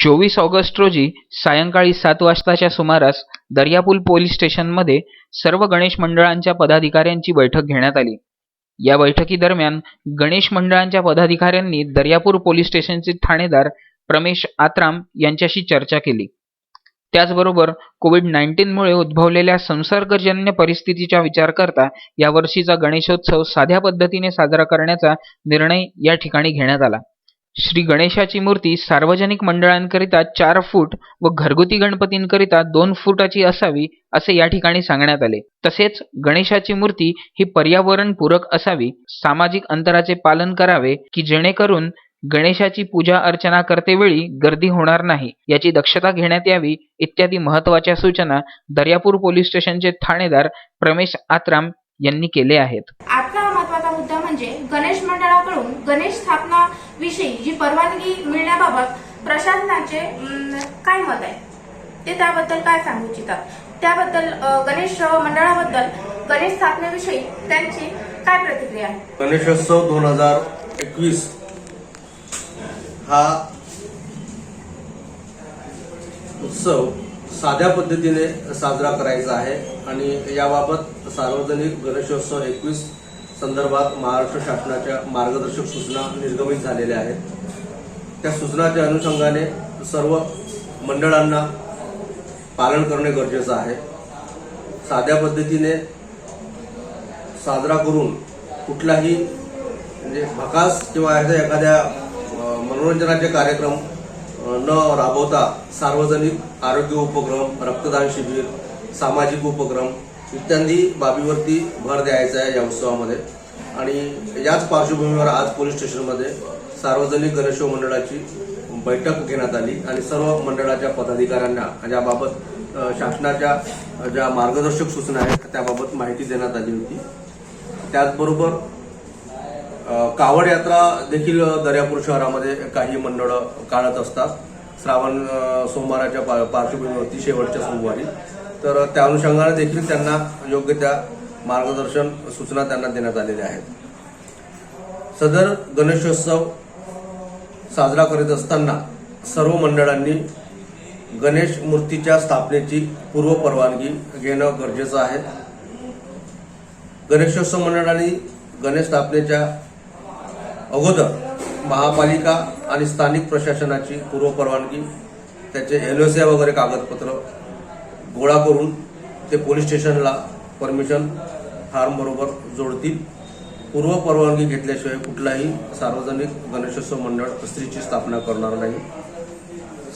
चोवीस ऑगस्ट रोजी सायंकाळी सात वाजताच्या सुमारास दर्यापूर पोलीस स्टेशनमध्ये सर्व गणेश मंडळांच्या पदाधिकाऱ्यांची बैठक घेण्यात आली. या बैठकीदरम्यान गणेश मंडळांच्या पदाधिकाऱ्यांनी दर्यापूर पोलीस स्टेशनचे ठाणेदार प्रमेश आत्राम यांच्याशी चर्चा केली. त्याचबरोबर कोविड नाईन्टीनमुळे उद्भवलेल्या संसर्गजन्य परिस्थितीचा विचार करता यावर्षीचा गणेशोत्सव साध्या पद्धतीने साजरा करण्याचा निर्णय या ठिकाणी घेण्यात आला. श्री गणेशाची मूर्ती सार्वजनिक मंडळांकरिता चार फूट व घरगुती गणपतींकरिता दोन फुटाची असावी असे या ठिकाणी सांगण्यात आले. तसेच गणेशाची मूर्ती ही पर्यावरणपूरक असावी सामाजिक अंतराचे पालन करावे की जेणेकरून गणेशाची पूजा अर्चना करतेवेळी गर्दी होणार नाही याची दक्षता घेण्यात यावी इत्यादी महत्त्वाच्या सूचना दर्यापूर पोलीस स्टेशनचे ठाणेदार प्रमेश आत्राम यांनी केले आहेत. आजचा महत्त्वाचा मुद्दा म्हणजे गणेश मंडळाकडून गणेश स्थापना विषयी परवानगी मिळण्याबाबत प्रशासनाचे काय मत आहे? ते त्याबद्दल काय सांगू इच्छितात? त्याबद्दल गणेश मंडळाबद्दल गणेश स्थापनेविषयी त्यांची काय प्रतिक्रिया आहे? गणेशोत्सव दोन हजार एकवीस हा उत्सव साध्या पद्धतीने साजरा करायचा आहे आणि याबाबत सार्वजनिक गणेशोत्सव एकवीस संदर्भात महाराष्ट्र शासनाच्या मार्गदर्शक सूचना निर्गमित झालेल्या आहेत. त्या सूचनाच्या अनुषंगाने सर्व मंडळांना पालन करणे गरजेचं आहे. साध्या पद्धतीने साजरा करून कुठलाही म्हणजे भकास किंवा अशा एखाद्या मनोरंजनाचे कार्यक्रम न राबवता सार्वजनिक आरोग्य उपक्रम रक्तदान शिबिर सामाजिक उपक्रम इत्यादी बाबीवरती भर द्यायचा आहे या उत्सवामध्ये. आणि याच पार्श्वभूमीवर आज पोलीस स्टेशनमध्ये सार्वजनिक गणेशोत्सव मंडळाची बैठक घेण्यात आली आणि सर्व मंडळाच्या पदाधिकाऱ्यांना याबाबत शासनाच्या ज्या मार्गदर्शक सूचना आहेत त्याबाबत माहिती देण्यात आली होती. त्याचबरोबर कावड यात्रा देखील दर्यापूर शहरामध्ये काही मंडळ काढत असतात. श्रावण सोमवाराच्या पा- पार्श्वभूमीवरती शेवटच्या सोमवारी. तर त्या अनुषंगाने देखील त्यांना योग्य त्या मार्गदर्शन सूचना त्यांना देण्यात आलेल्या आहेत. सदर गणेशोत्सव साजरा करीत असताना सर्व मंडळांनी गणेश मूर्तीच्या स्थापनेची पूर्व परवानगी घेणं गरजेचं आहे. गणेशोत्सव मंडळांनी गणेश स्थापनेच्या अगोदर महापालिका आणि स्थानिक प्रशासनाची पूर्व परवानगी त्याचे सी वगैरे कागदपत्र गोळा करून ते पोलीस स्टेशनला परमिशन फॉर्म बरोबर जोडतील. पूर्व परवानगी घेतल्याशिवाय कुठलाही सार्वजनिक गणेशोत्सव मंडळ स्त्रीची स्थापना करणार नाही.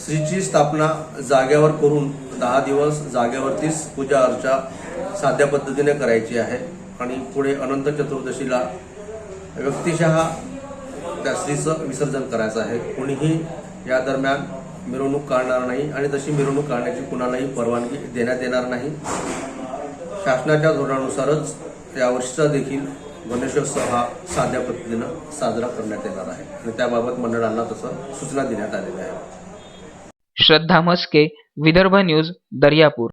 स्त्रीची स्थापना जागेवर करून दहा दिवस जागेवरतीच पूजा अर्चा साध्या पद्धतीने करायची आहे. आणि पुढे अनंत चतुर्दशीला व्यक्तिशः त्या स्त्रीचं विसर्जन करायचं आहे. कुणीही या दरम्यान मिरवणूक काढणार नाही आणि तशी मिरवणूक काढण्याची कुणालाही परवानगी देण्यात येणार नाही. शासनाच्या धोरणानुसारच यावर्षीचा देखील गणेशोत्सव हा साध्या पद्धतीनं साजरा करण्यात येणार आहे. आणि त्याबाबत मंडळांना तसं सूचना देण्यात आलेल्या आहेत. श्रद्धा मस्के विदर्भ न्यूज दर्यापूर.